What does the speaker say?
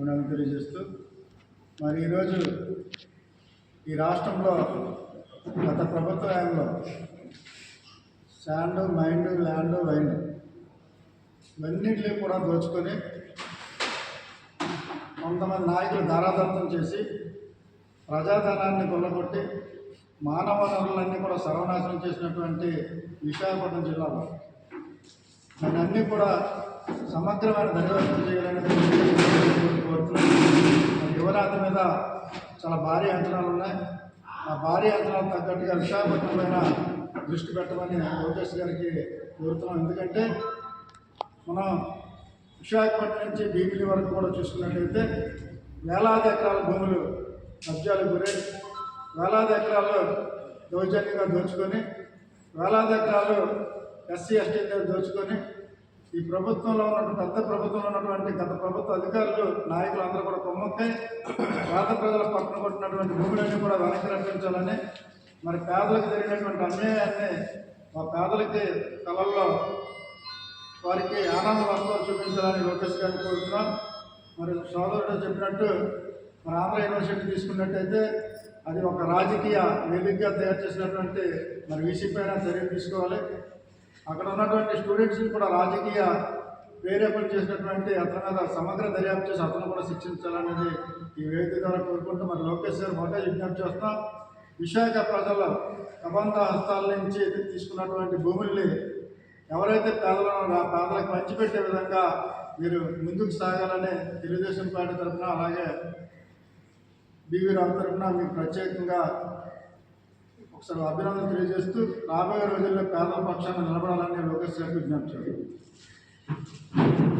అభినందన తెలియజేస్తూ మరి ఈరోజు ఈ రాష్ట్రంలో గత ప్రభుత్వ హయాంలో శాండ్ మైండ్ ల్యాండ్ వైండ్ ఇవన్నింటినీ కూడా దోచుకొని కొంతమంది నాయకులు ధారాదత్తం చేసి ప్రజాధనాన్ని కొల్లగొట్టి మానవ వనరులన్నీ కూడా సర్వనాశనం చేసినటువంటి విశాఖపట్నం జిల్లాలో అన్నీ కూడా సమగ్రమైన దర్యాప్తు చేయాలని కోరుతున్నాను. యువరాత్రి మీద చాలా భారీ అంచనాలు ఉన్నాయి. ఆ భారీ అంచనాలు తగ్గట్టుగా విశాఖపట్నం పైన దృష్టి పెట్టమని లోకేష్ గారికి కోరుతున్నాం ఎందుకంటే మనం విశాఖపట్నం నుంచి భీమిలి వరకు కూడా చూసుకున్నట్లయితే వేలాది ఎకరాల భూములు కబ్జాలకు గురై వేలాది ఎకరాలు దౌర్జన్యంగా దోచుకొని వేలాది ఎకరాలు ఎస్సీ ఎస్టీ దోచుకొని ఈ ప్రభుత్వంలో ఉన్నటువంటి పెద్ద ప్రభుత్వంలో ఉన్నటువంటి గత ప్రభుత్వ అధికారులు నాయకులు అందరూ కూడా కొమ్మొక్కే పేద ప్రజల పక్కన కొట్టినటువంటి భూములన్నీ కూడా వెనక్కి రప్పించాలని మరి పేదలకు జరిగినటువంటి అన్యాయాన్ని మా పేదలకి కళల్లో వారికి ఆనంద వస్తువులు చూపించాలని లోకేష్ గారిని కోరుతున్నాం. మరి సోదరుడు చెప్పినట్టు మరి ఆంధ్ర యూనివర్సిటీ తీసుకున్నట్టయితే అది ఒక రాజకీయ వేదికగా తయారు చేసినటువంటి మరి వీసీ పైన చర్యలు తీసుకోవాలి. అక్కడ ఉన్నటువంటి స్టూడెంట్స్ని కూడా రాజకీయ ప్రేరేపణ చేసినటువంటి అతని మీద సమగ్ర దర్యాప్తు చేసి అతను కూడా శిక్షించాలనేది ఈ వేదిక ద్వారా కోరుకుంటూ మరి లోకేష్ గారు మొదట విజ్ఞప్తి చేస్తున్నాం విశాఖ ప్రజల కబంధ హస్తాల నుంచి తీసుకున్నటువంటి భూముల్ని ఎవరైతే పేదలను ఆ పేదలకు పంచిపెట్టే విధంగా మీరు ముందుకు సాగాలని తెలుగుదేశం పార్టీ తరఫున అలాగే బీవీ రావు తరఫున మీకు ప్రత్యేకంగా ఒకసారి అభినందన తెలియజేస్తూ రాబోయే రోజుల్లో పేదల పక్షాన నిలబడాలని లోకేష్ గారికి విజ్ఞప్తి